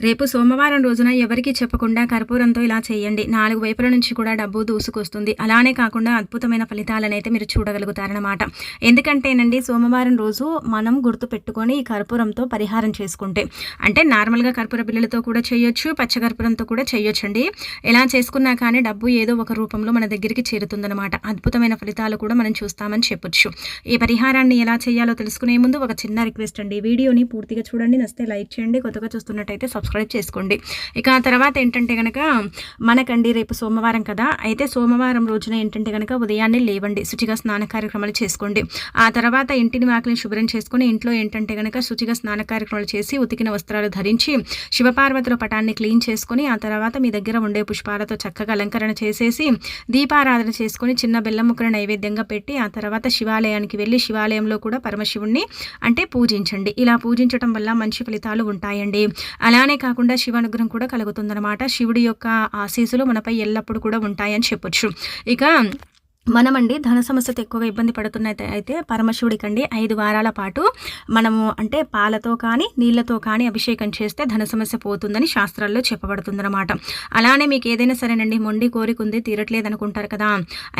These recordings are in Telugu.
రేపు సోమవారం రోజున ఎవరికి చెప్పకుండా కర్పూరంతో ఇలా చేయండి. నాలుగు వైపుల నుంచి కూడా డబ్బు దూసుకొస్తుంది. అలానే కాకుండా అద్భుతమైన ఫలితాలనైతే మీరు చూడగలుగుతారనమాట ఎందుకంటేనండి సోమవారం రోజు మనం గుర్తు పెట్టుకొని ఈ కర్పూరంతో పరిహారం చేసుకుంటే అంటే నార్మల్గా కర్పూర బిళ్ళలతో కూడా చేయొచ్చు పచ్చకర్పూరంతో కూడా చేయొచ్చండి. ఎలా చేసుకున్నా కానీ డబ్బు ఏదో ఒక రూపంలో మన దగ్గరికి చేరుతుందనమాట అద్భుతమైన ఫలితాలు కూడా మనం చూస్తామని చెప్పొచ్చు. ఈ పరిహారాన్ని ఎలా చేయాలో తెలుసుకునే ముందు ఒక చిన్న రిక్వెస్ట్ అండి. వీడియోని పూర్తిగా చూడండి. నస్తే లైక్ చేయండి. కొత్తగా చూస్తున్నట్టయితే సబ్స్క్రైబ్ చేసుకోండి. ఇక ఆ తర్వాత ఏంటంటే కనుక మనకండి రేపు సోమవారం కదా అయితే సోమవారం రోజున ఏంటంటే కనుక ఉదయాన్నే లేవండి శుచిగా స్నాన కార్యక్రమాలు చేసుకోండి. ఆ తర్వాత ఇంటిని వాకిని శుభ్రం చేసుకుని ఇంట్లో ఏంటంటే కనుక శుచిగా స్నాన కార్యక్రమాలు చేసి ఉతికిన వస్త్రాలు ధరించి శివపార్వతుల పటాన్ని క్లీన్ చేసుకొని ఆ తర్వాత మీ దగ్గర ఉండే పుష్పాలతో చక్కగా అలంకరణ చేసేసి దీపారాధన చేసుకొని చిన్న బెల్లం ముక్కను నైవేద్యంగా పెట్టి ఆ తర్వాత శివాలయానికి వెళ్ళి శివాలయంలో కూడా పరమశివుణ్ణి అంటే పూజించండి. ఇలా పూజించడం వల్ల మంచి ఫలితాలు ఉంటాయండి. అలానే అలానే కాకుండా శివ అనుగ్రహం కూడా కలుగుతుందన్నమాట. శివుడి యొక్క ఆశీసులు మనపై ఎల్లప్పుడూ కూడా ఉంటాయని చెప్పొచ్చు. ఇక మనమండి ధన సమస్యతో ఎక్కువగా ఇబ్బంది పడుతున్నది అయితే పరమశివుడికండి ఐదు వారాల పాటు మనము అంటే పాలతో కానీ నీళ్ళతో కానీ అభిషేకం చేస్తే ధన సమస్య పోతుందని శాస్త్రాల్లో చెప్పబడుతుందన్నమాట. అలానే మీకు ఏదైనా సరేనండి మొండి కోరిక ఉంది తీరట్లేదు అనుకుంటారు కదా.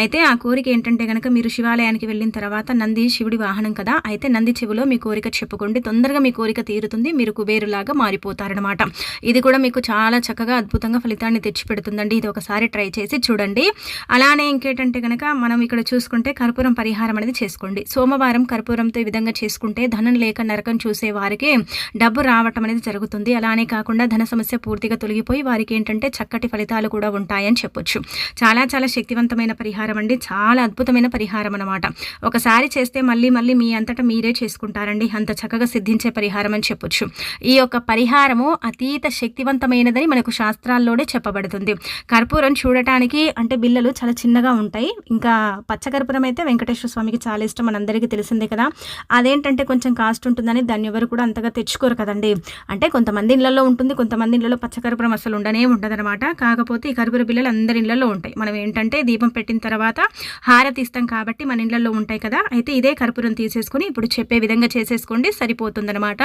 అయితే ఆ కోరిక ఏంటంటే కనుక మీరు శివాలయానికి వెళ్ళిన తర్వాత నంది శివుడి వాహనం కదా అయితే నంది చెవిలో మీ కోరిక చెప్పుకోండి. తొందరగా మీ కోరిక తీరుతుంది మీరు కుబేరులాగా మారిపోతారనమాట ఇది కూడా మీకు చాలా చక్కగా అద్భుతంగా ఫలితాన్ని తెచ్చిపెడుతుందండి. ఇది ఒకసారి ట్రై చేసి చూడండి. అలానే ఇంకేంటంటే కనుక మనం ఇక్కడ చూసుకుంటే కర్పూరం పరిహారం అనేది చేసుకోండి. సోమవారం కర్పూరంతో ఈ విధంగా చేసుకుంటే ధనం లేక నరకం చూసే వారికి డబ్బు రావటం అనేది జరుగుతుంది. అలానే కాకుండా ధన సమస్య పూర్తిగా తొలగిపోయి వారికి ఏంటంటే చక్కటి ఫలితాలు కూడా ఉంటాయని చెప్పొచ్చు. చాలా చాలా శక్తివంతమైన పరిహారం అండి. చాలా అద్భుతమైన పరిహారం అనమాట ఒకసారి చేస్తే మళ్ళీ మళ్ళీ మీ అంతటా మీరే చేసుకుంటారండి. అంత చక్కగా సిద్ధించే పరిహారం అని చెప్పొచ్చు. ఈ యొక్క పరిహారము అతీత శక్తివంతమైనదని మనకు శాస్త్రాల్లోనే చెప్పబడుతుంది. కర్పూరం చూడటానికి అంటే బిల్లలు చాలా చిన్నగా ఉంటాయి. ఇంకా ఇంకా పచ్చకర్పూరం అయితే వెంకటేశ్వర స్వామికి చాలా ఇష్టం మనందరికీ తెలిసిందే కదా. అదేంటంటే కొంచెం కాస్ట్ ఉంటుందని దాన్ని ఎవరు కూడా అంతగా తెచ్చుకోరు కదండి. అంటే కొంతమంది ఇళ్ళలో ఉంటుంది కొంతమంది ఇళ్ళలో పచ్చకర్పూరం అసలు ఉండనే ఉండదనమాట కాకపోతే ఈ కర్పూర బిల్లలు అందరి ఇళ్ళలో ఉంటాయి. మనం ఏంటంటే దీపం పెట్టిన తర్వాత హారతి ఇస్తాం కాబట్టి మన ఇళ్ళలో ఉంటాయి కదా. అయితే ఇదే కర్పూరం తీసేసుకుని ఇప్పుడు చెప్పే విధంగా చేసేసుకోండి సరిపోతుందనమాట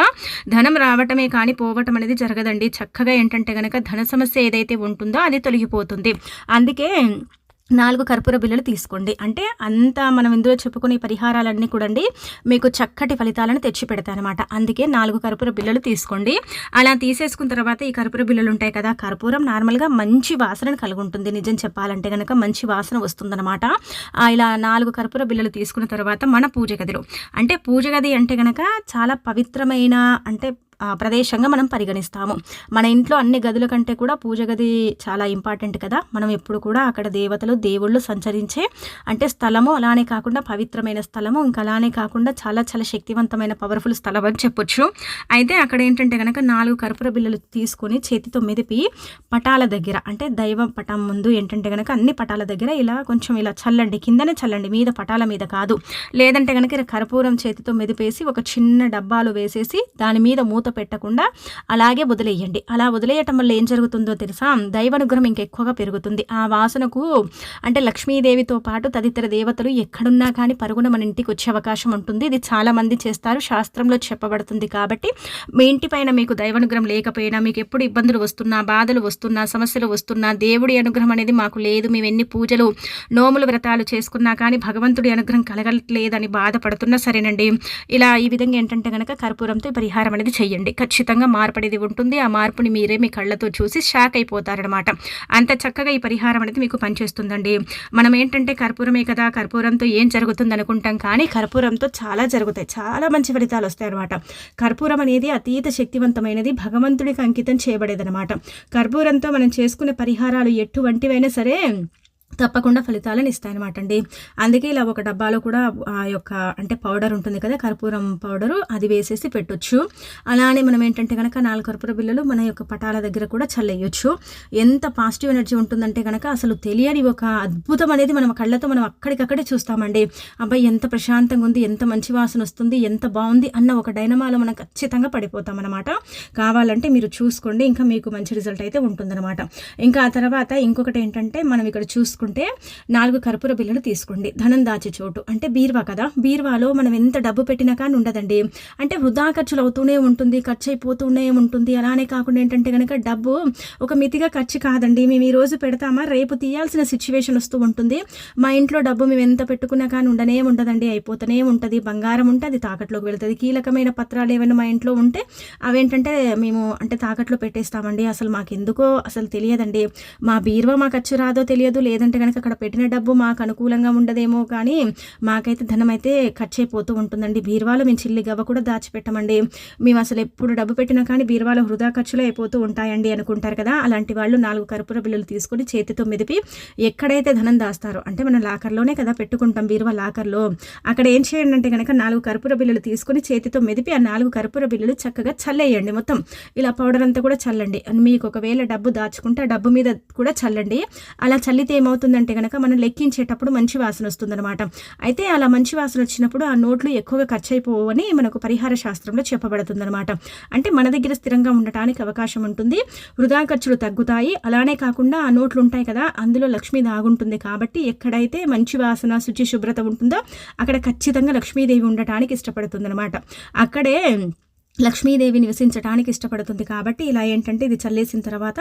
ధనం రావటమే కానీ పోవటం అనేది జరగదండి. చక్కగా ఏంటంటే కనుక ధన సమస్య ఏదైతే ఉంటుందో అది తొలగిపోతుంది. అందుకే నాలుగు కర్పూర బిళ్ళలు తీసుకోండి. అంటే అంత మనం ఇందులో చెప్పుకునే పరిహారాలన్నీ కూడా మీకు చక్కటి ఫలితాలను తెచ్చి పెడతానమాట అందుకే నాలుగు కర్పూర బిళ్ళలు తీసుకోండి. అలా తీసేసుకున్న తర్వాత ఈ కర్పూర బిళ్ళలు ఉంటాయి కదా కర్పూరం నార్మల్గా మంచి వాసనను కలిగి ఉంటుంది నిజం చెప్పాలంటే కనుక మంచి వాసన వస్తుందన్నమాట. ఇలా నాలుగు కర్పూర బిళ్ళలు తీసుకున్న తర్వాత మన పూజ గదిలో. అంటే పూజ గది అంటే కనుక చాలా పవిత్రమైన అంటే ప్రదేశంగా మనం పరిగణిస్తాము. మన ఇంట్లో అన్ని గదుల కంటే కూడా పూజ గది చాలా ఇంపార్టెంట్ కదా. మనం ఎప్పుడు కూడా అక్కడ దేవతలు దేవుళ్ళు సంచరించే అంటే స్థలము అలానే కాకుండా పవిత్రమైన స్థలము ఇంకా అలానే కాకుండా చాలా చాలా శక్తివంతమైన పవర్ఫుల్ స్థలం అని చెప్పొచ్చు. అయితే అక్కడ ఏంటంటే కనుక నాలుగు కర్పూర బిల్లలు తీసుకొని చేతితో మెదిపి పటాల దగ్గర అంటే దైవ పటం ముందు ఏంటంటే కనుక అన్ని పటాల దగ్గర ఇలా కొంచెం ఇలా చల్లండి కిందనే చల్లండి మీద పటాల మీద కాదు. లేదంటే కనుక కర్పూరం చేతితో మెదిపేసి ఒక చిన్న డబ్బాలు వేసేసి దాని మీద మూత పెట్టకుండా అలాగే వదిలేయండి. అలా వదిలేయటం వల్ల ఏం జరుగుతుందో తెలుసా? దైవానుగ్రహం ఇంకెక్కువగా పెరుగుతుంది. ఆ వాసనకు అంటే లక్ష్మీదేవితో పాటు తదితర దేవతలు ఎక్కడున్నా కానీ పరుగున మన ఇంటికి వచ్చే అవకాశం ఉంటుంది. ఇది చాలామంది చేస్తారు. శాస్త్రంలో చెప్పబడుతుంది కాబట్టి మీ ఇంటి పైన మీకు దైవానుగ్రహం లేకపోయినా మీకు ఎప్పుడు ఇబ్బందులు వస్తున్నా బాధలు వస్తున్నా సమస్యలు వస్తున్నా దేవుడి అనుగ్రహం అనేది మాకు లేదు. మేము ఎన్ని పూజలు నోములు వ్రతాలు చేసుకున్నా కానీ భగవంతుడి అనుగ్రహం కలగట్లేదని బాధపడుతున్నా సరేనండి. ఇలా ఈ విధంగా ఏంటంటే కనుక కర్పూరంతో పరిహారం అనేది చెయ్యండి. ఖచ్చితంగా మార్పడేది ఉంటుంది. ఆ మార్పుని మీరే మీ కళ్ళతో చూసి షాక్ అయిపోతారనమాట అంత చక్కగా ఈ పరిహారం అనేది మీకు పనిచేస్తుందండి. మనం ఏంటంటే కర్పూరమే కదా కర్పూరంతో ఏం జరుగుతుంది అనుకుంటాం. కానీ కర్పూరంతో చాలా జరుగుతాయి. చాలా మంచి ఫలితాలు వస్తాయి అనమాట కర్పూరం అనేది అతీత శక్తివంతమైనది. భగవంతుడికి అంకితం చేయబడేదనమాట కర్పూరంతో మనం చేసుకునే పరిహారాలు ఎటువంటివైనా సరే తప్పకుండా ఫలితాలను ఇస్తాయన్నమాట అండి. అందుకే ఇలా ఒక డబ్బాలో కూడా ఆ యొక్క అంటే పౌడర్ ఉంటుంది కదా కర్పూరం పౌడరు అది వేసేసి పెట్టొచ్చు. అలానే మనం ఏంటంటే కనుక నాలుగు కర్పూర బిల్లలు మన యొక్క పటాల దగ్గర కూడా చల్లేయచ్చు. ఎంత పాజిటివ్ ఎనర్జీ ఉంటుందంటే కనుక అసలు తెలియని ఒక అద్భుతం అనేది మనం కళ్ళతో మనం అక్కడికక్కడే చూస్తామండి. అబ్బాయి ఎంత ప్రశాంతంగా ఉంది ఎంత మంచి వాసన వస్తుంది ఎంత బాగుంది అన్న ఒక డైనమాలో మనం ఖచ్చితంగా పడిపోతాం అనమాట కావాలంటే మీరు చూసుకోండి ఇంకా మీకు మంచి రిజల్ట్ అయితే ఉంటుందన్నమాట. ఇంకా ఆ తర్వాత ఇంకొకటి ఏంటంటే మనం ఇక్కడ చూసుకో తీసుకుంటే నాలుగు కర్పూర బిళ్ళలు తీసుకోండి. ధనం దాచే చోటు. అంటే బీరువా కదా? బీరువాలో మనం ఎంత డబ్బు పెట్టినా కానీ ఉండదండి. అంటే వృధా ఖర్చులు అవుతూనే ఉంటుంది ఖర్చు అయిపోతూనే ఉంటుంది. అలానే కాకుండా ఏంటంటే కనుక డబ్బు ఒక మితిగా ఖర్చు కాదండి. మేము ఈ రోజు పెడతామా? రేపు తీయాల్సిన సిచ్యువేషన్ వస్తూ ఉంటుంది. మా ఇంట్లో డబ్బు మేము ఎంత పెట్టుకున్నా కానీ ఉండనే ఉండదండి. అయిపోతూనే ఉంటుంది. బంగారం ఉంటే అది తాకట్లోకి వెళ్తుంది. కీలకమైన పత్రాలు ఏమైనా మా ఇంట్లో ఉంటే అవేంటంటే మేము అంటే తాకట్లో పెట్టేస్తామండి. అసలు మాకు ఎందుకో అసలు తెలియదండి. మా బీరువా మా ఖర్చు రాదో తెలియదు లేదంటే కనుక అక్కడ పెట్టిన డబ్బు మాకు అనుకూలంగా ఉండదేమో కానీ మాకైతే ధనం అయితే ఖర్చు అయిపోతూ ఉంటుందండి. బీరువాలో మేము చిల్లి గవ్వ కూడా దాచిపెట్టమండి. మేము అసలు ఎప్పుడు డబ్బు పెట్టినా కానీ బీరువాలో వృధా ఖర్చులు అయిపోతూ ఉంటాయండి అనుకుంటారు కదా. అలాంటి వాళ్ళు నాలుగు కర్పూర బిల్లులు తీసుకొని చేతితో మెదిపి ఎక్కడైతే ధనం దాస్తారో అంటే మనం లాకర్లోనే కదా పెట్టుకుంటాం బీరువా లాకర్లో అక్కడ ఏం చేయండి అంటే కనుక నాలుగు కర్పూర బిల్లులు తీసుకొని చేతితో మెదిపి ఆ నాలుగు కర్పూర బిల్లులు చక్కగా చల్లేయండి మొత్తం. ఇలా పౌడర్ అంతా కూడా చల్లండి. మీకు ఒకవేళ డబ్బు దాచుకుంటే ఆ డబ్బు మీద కూడా చల్లండి. అలా చల్లితే ఏమవుతుంది? ఏమవుతుందంటే కనుక మనం లెక్కించేటప్పుడు మంచి వాసన వస్తుందన్నమాట. అయితే అలా మంచి వాసన వచ్చినప్పుడు ఆ నోట్లు ఎక్కువగా ఖర్చు అయిపోవని మనకు పరిహార శాస్త్రంలో చెప్పబడుతుందన్నమాట. అంటే మన దగ్గర స్థిరంగా ఉండటానికి అవకాశం ఉంటుంది. వృధా ఖర్చులు తగ్గుతాయి. అలానే కాకుండా ఆ నోట్లు ఉంటాయి కదా అందులో లక్ష్మీ దాగుంటుంది కాబట్టి ఎక్కడైతే మంచి వాసన శుచి శుభ్రత ఉంటుందో అక్కడ ఖచ్చితంగా లక్ష్మీదేవి ఉండటానికి ఇష్టపడుతుందన్నమాట. అక్కడే లక్ష్మీదేవి నివసించడానికి ఇష్టపడుతుంది కాబట్టి ఇలా ఏంటంటే ఇది చల్లేసిన తర్వాత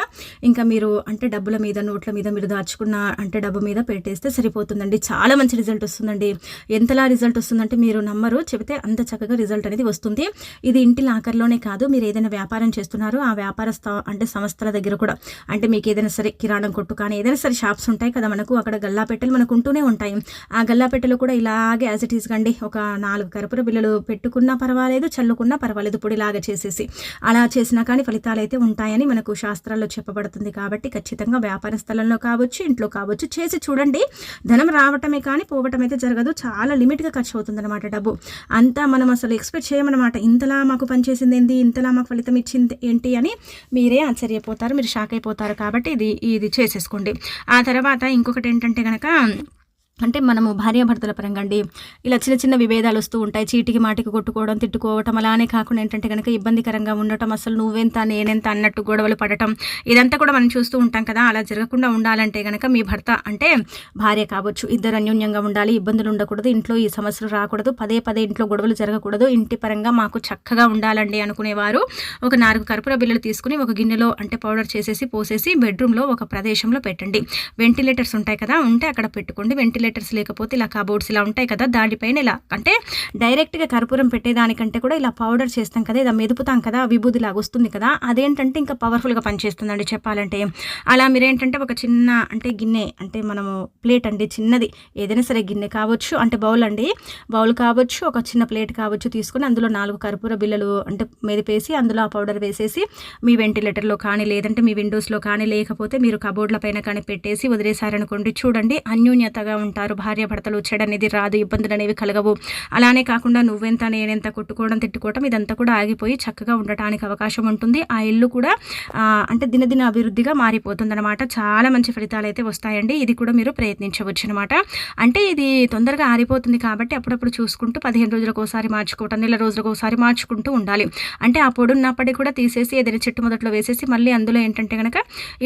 ఇంకా మీరు అంటే డబ్బుల మీద నోట్ల మీద మీరు దాచుకున్న అంటే డబ్బు మీద పెట్టేస్తే సరిపోతుందండి. చాలా మంచి రిజల్ట్ వస్తుందండి. ఎంతలా రిజల్ట్ వస్తుందంటే మీరు నమ్మరు. చెబితే అంత చక్కగా రిజల్ట్ అనేది వస్తుంది. ఇది ఇంటి లాకర్లోనే కాదు మీరు ఏదైనా వ్యాపారం చేస్తున్నారు ఆ వ్యాపార అంటే సంస్థల దగ్గర కూడా. అంటే మీకు ఏదైనా సరే కిరాణం కొట్టు కానీ ఏదైనా సరే షాప్స్ ఉంటాయి కదా మనకు అక్కడ గల్లా పెట్టెలు మనకు ఉంటూనే ఉంటాయి. ఆ గల్లా పెట్టెలు కూడా ఇలాగే యాజ్ ఇట్ ఈస్ కండి. ఒక నాలుగు కరపుర బిల్లలు పెట్టుకున్నా పర్వాలేదు చల్లుకున్నా పర్వాలేదు. పొడిలాగా చేసేసి. అలా చేసినా కానీ ఫలితాలు అయితే ఉంటాయని మనకు శాస్త్రాల్లో చెప్పబడుతుంది కాబట్టి ఖచ్చితంగా వ్యాపార స్థలంలో కావచ్చు ఇంట్లో కావచ్చు చేసి చూడండి. ధనం రావటమే కానీ పోవటం అయితే జరగదు. చాలా లిమిట్గా ఖర్చు అవుతుంది అనమాట డబ్బు. అంతా మనం అసలు ఎక్స్పెక్ట్ చేయమన్నమాట. ఇంతలా మాకు పనిచేసింది ఏంటి ఇంతలా మాకు ఫలితం ఇచ్చింది ఏంటి అని మీరే ఆశ్చర్యపోతారు మీరు షాక్ అయిపోతారు కాబట్టి ఇది ఇది చేసేసుకోండి. ఆ తర్వాత ఇంకొకటి ఏంటంటే కనుక అంటే మనము భార్యాభర్తల పరంగా అండి ఇలా చిన్న చిన్న విభేదాలు వస్తూ ఉంటాయి. చీటికి మాటికి కొట్టుకోవడం తిట్టుకోవటం అలానే కాకుండా ఏంటంటే కనుక ఇబ్బందికరంగా ఉండటం అసలు నువ్వెంత నేనెంత అన్నట్టు గొడవలు పడటం ఇదంతా కూడా మనం చూస్తూ ఉంటాం కదా. అలా జరగకుండా ఉండాలంటే కనుక మీ భర్త అంటే భార్య కావచ్చు ఇద్దరు అన్యోన్యంగా ఉండాలి ఇబ్బందులు ఉండకూడదు ఇంట్లో ఈ సమస్యలు రాకూడదు పదే పదే ఇంట్లో గొడవలు జరగకూడదు ఇంటి పరంగా మాకు చక్కగా ఉండాలండి అనుకునేవారు. ఒక నాలుగు కర్పూర బిల్లులు తీసుకుని ఒక గిన్నెలో అంటే పౌడర్ చేసేసి పోసేసి బెడ్రూమ్లో ఒక ప్రదేశంలో పెట్టండి. వెంటిలేటర్స్ ఉంటాయి కదా ఉంటే అక్కడ పెట్టుకోండి. వెంటిలేటర్ వెంటిలేటర్స్ లేకపోతే ఇలా కబోర్డ్స్ ఇలా ఉంటాయి కదా దానిపైన ఇలా అంటే డైరెక్ట్గా కర్పూరం పెట్టేదానికంటే కూడా ఇలా పౌడర్ చేస్తాం కదా ఇలా మెదుపుతాం కదా విభూది లాగా వస్తుంది కదా అదేంటంటే ఇంకా పవర్ఫుల్గా పనిచేస్తుందండి చెప్పాలంటే. అలా మీరేంటంటే ఒక చిన్న అంటే గిన్నె అంటే మనము ప్లేట్ అండి చిన్నది ఏదైనా సరే గిన్నె కావచ్చు అంటే బౌల్ అండి బౌల్ కావచ్చు ఒక చిన్న ప్లేట్ కావచ్చు తీసుకుని అందులో నాలుగు కర్పూర బిల్లలు అంటే మెదిపేసి అందులో ఆ పౌడర్ వేసేసి మీ వెంటిలేటర్లో కానీ లేదంటే మీ విండోస్లో కానీ లేకపోతే మీరు కబోర్డ్ల పైన కానీ పెట్టేసి వదిలేశారనుకోండి చూడండి అన్యూన్యతగా ఉంటుంది ఉంటారు భార్యాభర్తలు చెడనేది రాదు ఇబ్బందులు అనేవి కలగవు. అలానే కాకుండా నువ్వెంత నేనెంత కొట్టుకోవడం తిట్టుకోవడం ఇదంతా కూడా ఆగిపోయి చక్కగా ఉండటానికి అవకాశం ఉంటుంది. ఆ ఇల్లు కూడా అంటే దినదిన అభివృద్ధిగా మారిపోతుంది అనమాట చాలా మంచి ఫలితాలు అయితే వస్తాయండి. ఇది కూడా మీరు ప్రయత్నించవచ్చు అనమాట అంటే ఇది తొందరగా ఆరిపోతుంది కాబట్టి అప్పుడప్పుడు చూసుకుంటూ పదిహేను రోజులకు ఒకసారి మార్చుకోవటం నెల రోజులకు ఒకసారి మార్చుకుంటూ ఉండాలి. అంటే ఆ పొడున్నప్పటికీ కూడా తీసేసి ఏదైనా చెట్టు మొదట్లో వేసేసి మళ్ళీ అందులో ఏంటంటే కనుక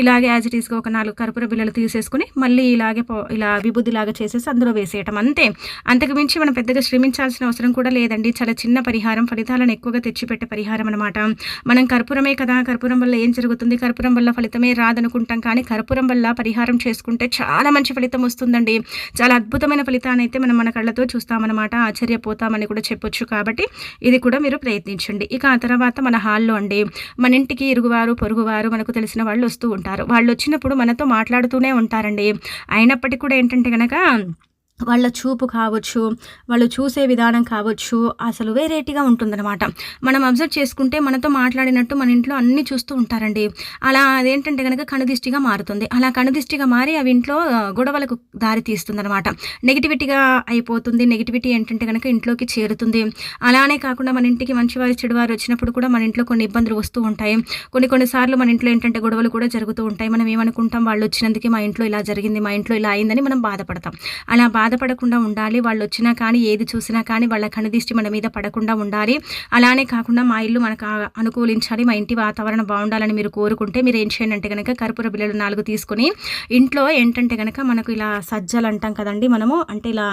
ఇలాగే యాజ్ ఇట్ ఈస్గా ఒక నాలుగు కర్పూర బిల్లలు తీసేసుకుని మళ్ళీ ఇలాగే ఇలా విభూది లాగా చేసేసి అందులో వేసేయటం. అంతే. అంతకుమించి మనం పెద్దగా శ్రమించాల్సిన అవసరం కూడా లేదండి. చాలా చిన్న పరిహారం ఫలితాలను ఎక్కువగా తెచ్చిపెట్టే పరిహారం అనమాట మనం కర్పూరమే కదా కర్పూరం వల్ల ఏం జరుగుతుంది? కర్పూరం వల్ల ఫలితమే రాదనుకుంటాం. కానీ కర్పూరం వల్ల పరిహారం చేసుకుంటే చాలా మంచి ఫలితం వస్తుందండి. చాలా అద్భుతమైన ఫలితాన్ని అయితే మనం మన కళ్ళతో చూస్తామన్నమాట. ఆశ్చర్యపోతామని కూడా చెప్పొచ్చు కాబట్టి ఇది కూడా మీరు ప్రయత్నించండి. ఇక ఆ తర్వాత మన హాల్లో అండి. మన ఇంటికి ఇరుగువారు పొరుగువారు మనకు తెలిసిన వాళ్ళు వస్తూ ఉంటారు. వాళ్ళు వచ్చినప్పుడు మనతో మాట్లాడుతూనే ఉంటారండి. అయినప్పటికీ కూడా ఏంటంటే కనుక Japan. వాళ్ళ చూపు కావచ్చు వాళ్ళు చూసే విధానం కావచ్చు అసలు వేరేటిగా ఉంటుందన్నమాట. మనం అబ్జర్వ్ చేసుకుంటే మనతో మాట్లాడినట్టు మన ఇంట్లో అన్నీ చూస్తూ ఉంటారండి. అలా అదేంటంటే కనుక కనుదిష్టిగా మారుతుంది. అలా కనుదిష్టిగా మారి అవి ఇంట్లో గొడవలకు దారి తీస్తుందన్నమాట. నెగిటివిటీగా అయిపోతుంది. నెగిటివిటీ ఏంటంటే కనుక ఇంట్లోకి చేరుతుంది. అలానే కాకుండా మన ఇంటికి మంచివారు చెడువారు వచ్చినప్పుడు కూడా మన ఇంట్లో కొన్ని ఇబ్బందులు వస్తూ ఉంటాయి. కొన్ని కొన్నిసార్లు మన ఇంట్లో ఏంటంటే గొడవలు కూడా జరుగుతూ ఉంటాయి. మనం ఏమనుకుంటాం? వాళ్ళు వచ్చినందుకే మా ఇంట్లో ఇలా జరిగింది మా ఇంట్లో ఇలా అయిందని మనం బాధపడతాం. అలా బాధ బాధపడకుండా ఉండాలి. వాళ్ళు వచ్చినా కానీ ఏది చూసినా కానీ వాళ్ళ కనుదిష్టి మన మీద పడకుండా ఉండాలి. అలానే కాకుండా మా ఇల్లు మనకు అనుకూలించాలి. మా ఇంటి వాతావరణం బాగుండాలని మీరు కోరుకుంటే మీరు ఏం చేయండి అంటే కనుక కర్పూర బిళ్ళలు నాలుగు తీసుకొని ఇంట్లో ఏంటంటే కనుక మనకు ఇలా సజ్జలు అంటాం కదండి మనము. అంటే ఇలా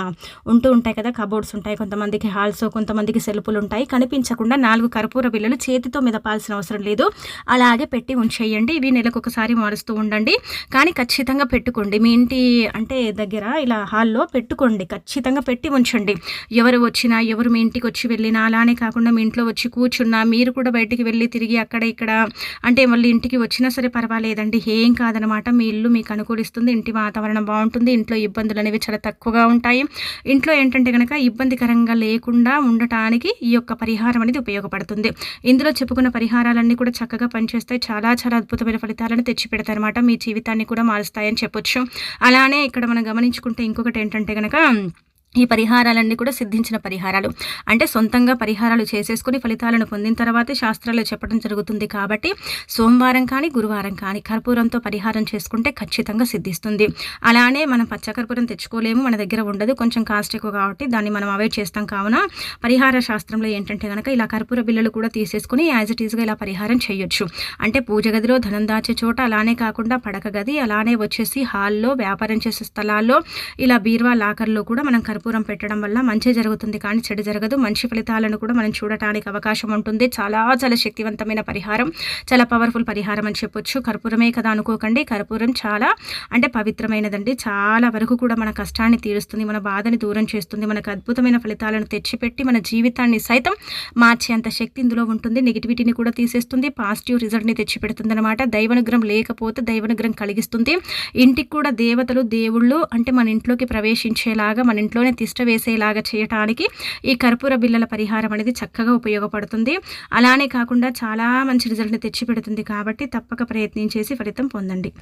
ఉంటూ ఉంటాయి కదా కబోర్డ్స్ ఉంటాయి. కొంతమందికి హాల్స్ కొంతమందికి సెల్పులు ఉంటాయి. కనిపించకుండా నాలుగు కర్పూర బిళ్ళలు చేతితో మెదపాల్సిన అవసరం లేదు. అలాగే పెట్టి ఉంచేయండి. ఇవి నెలకు ఒకసారి మారుస్తూ ఉండండి. కానీ ఖచ్చితంగా పెట్టుకోండి. మీ ఇంటి అంటే దగ్గర ఇలా హాల్లో పెట్టుకోండి. ఖచ్చితంగా పెట్టి ఉంచండి. ఎవరు వచ్చినా ఎవరు మీ ఇంటికి వచ్చి వెళ్ళినా అలానే కాకుండా మీ ఇంట్లో వచ్చి కూర్చున్నా మీరు కూడా బయటికి వెళ్ళి తిరిగి అక్కడ ఇక్కడ అంటే మళ్ళీ ఇంటికి వచ్చినా సరే పర్వాలేదండి. ఏం కాదనమాట. మీ ఇల్లు మీకు అనుకూలిస్తుంది ఇంటి వాతావరణం బాగుంటుంది ఇంట్లో ఇబ్బందులు అనేవి చాలా తక్కువగా ఉంటాయి. ఇంట్లో ఏంటంటే కనుక ఇబ్బందికరంగా లేకుండా ఉండటానికి ఈ యొక్క పరిహారం అనేది ఉపయోగపడుతుంది. ఇందులో చెప్పుకున్న పరిహారాలన్నీ కూడా చక్కగా పనిచేస్తాయి. చాలా చాలా అద్భుతమైన ఫలితాలను తెచ్చిపెడతారనమాట మీ జీవితాన్ని కూడా మారుస్తాయని చెప్పొచ్చు. అలానే ఇక్కడ మనం గమనించుకుంటే ఇంకొకటి ఏంటంటే కనుక ఈ పరిహారాలన్నీ కూడా సిద్ధించిన పరిహారాలు. అంటే సొంతంగా పరిహారాలు చేసేసుకుని ఫలితాలను పొందిన తర్వాతే శాస్త్రాలు చెప్పడం జరుగుతుంది కాబట్టి సోమవారం కానీ గురువారం కానీ కర్పూరంతో పరిహారం చేసుకుంటే ఖచ్చితంగా సిద్ధిస్తుంది. అలానే మనం పచ్చకర్పూరం తెచ్చుకోలేము మన దగ్గర ఉండదు. కొంచెం కాస్ట్ ఎక్కువ కాబట్టి దాన్ని మనం అవాయిడ్ చేస్తాం. కావున పరిహార శాస్త్రంలో ఏంటంటే కనుక ఇలా కర్పూర బిల్లలు కూడా తీసేసుకుని యాజ్ ఇట్ ఈస్గా ఇలా పరిహారం చేయొచ్చు. అంటే పూజ గదిలో ధనం దాచే చోట అలానే కాకుండా పడక గది అలానే వచ్చేసి హాల్లో వ్యాపారం చేసే స్థలాల్లో ఇలా బీర్వా లాకర్లో కూడా మనం కర్పూరం పెట్టడం వల్ల మంచి జరుగుతుంది కానీ చెడు జరగదు. మంచి ఫలితాలను కూడా మనం చూడటానికి అవకాశం ఉంటుంది. చాలా చాలా శక్తివంతమైన పరిహారం చాలా పవర్ఫుల్ పరిహారం అని చెప్పొచ్చు. కర్పూరమే కదా అనుకోకండి. కర్పూరం చాలా అంటే పవిత్రమైనదండి. చాలా వరకు కూడా మన కష్టాన్ని తీరుస్తుంది మన బాధని దూరం చేస్తుంది మనకు అద్భుతమైన ఫలితాలను తెచ్చిపెట్టి మన జీవితాన్ని సైతం మార్చేంత శక్తి ఇందులో ఉంటుంది. నెగిటివిటీని కూడా తీసేస్తుంది పాజిటివ్ రిజల్ట్ని తెచ్చిపెడుతుంది అనమాట దైవనుగ్రహం లేకపోతే దైవనుగ్రహం కలిగిస్తుంది. ఇంటికి కూడా దేవతలు దేవుళ్ళు అంటే మన ఇంట్లోకి ప్రవేశించేలాగా మన ఇంట్లోనే తిష్ట వేసేలాగా చేయటానికి ఈ కర్పూర బిల్లల పరిహారం అనేది చక్కగా ఉపయోగపడుతుంది. అలానే కాకుండా చాలా మంచి రిజల్ట్ని తెచ్చిపెడుతుంది కాబట్టి తప్పక ప్రయత్నించేసి ఫలితం పొందండి.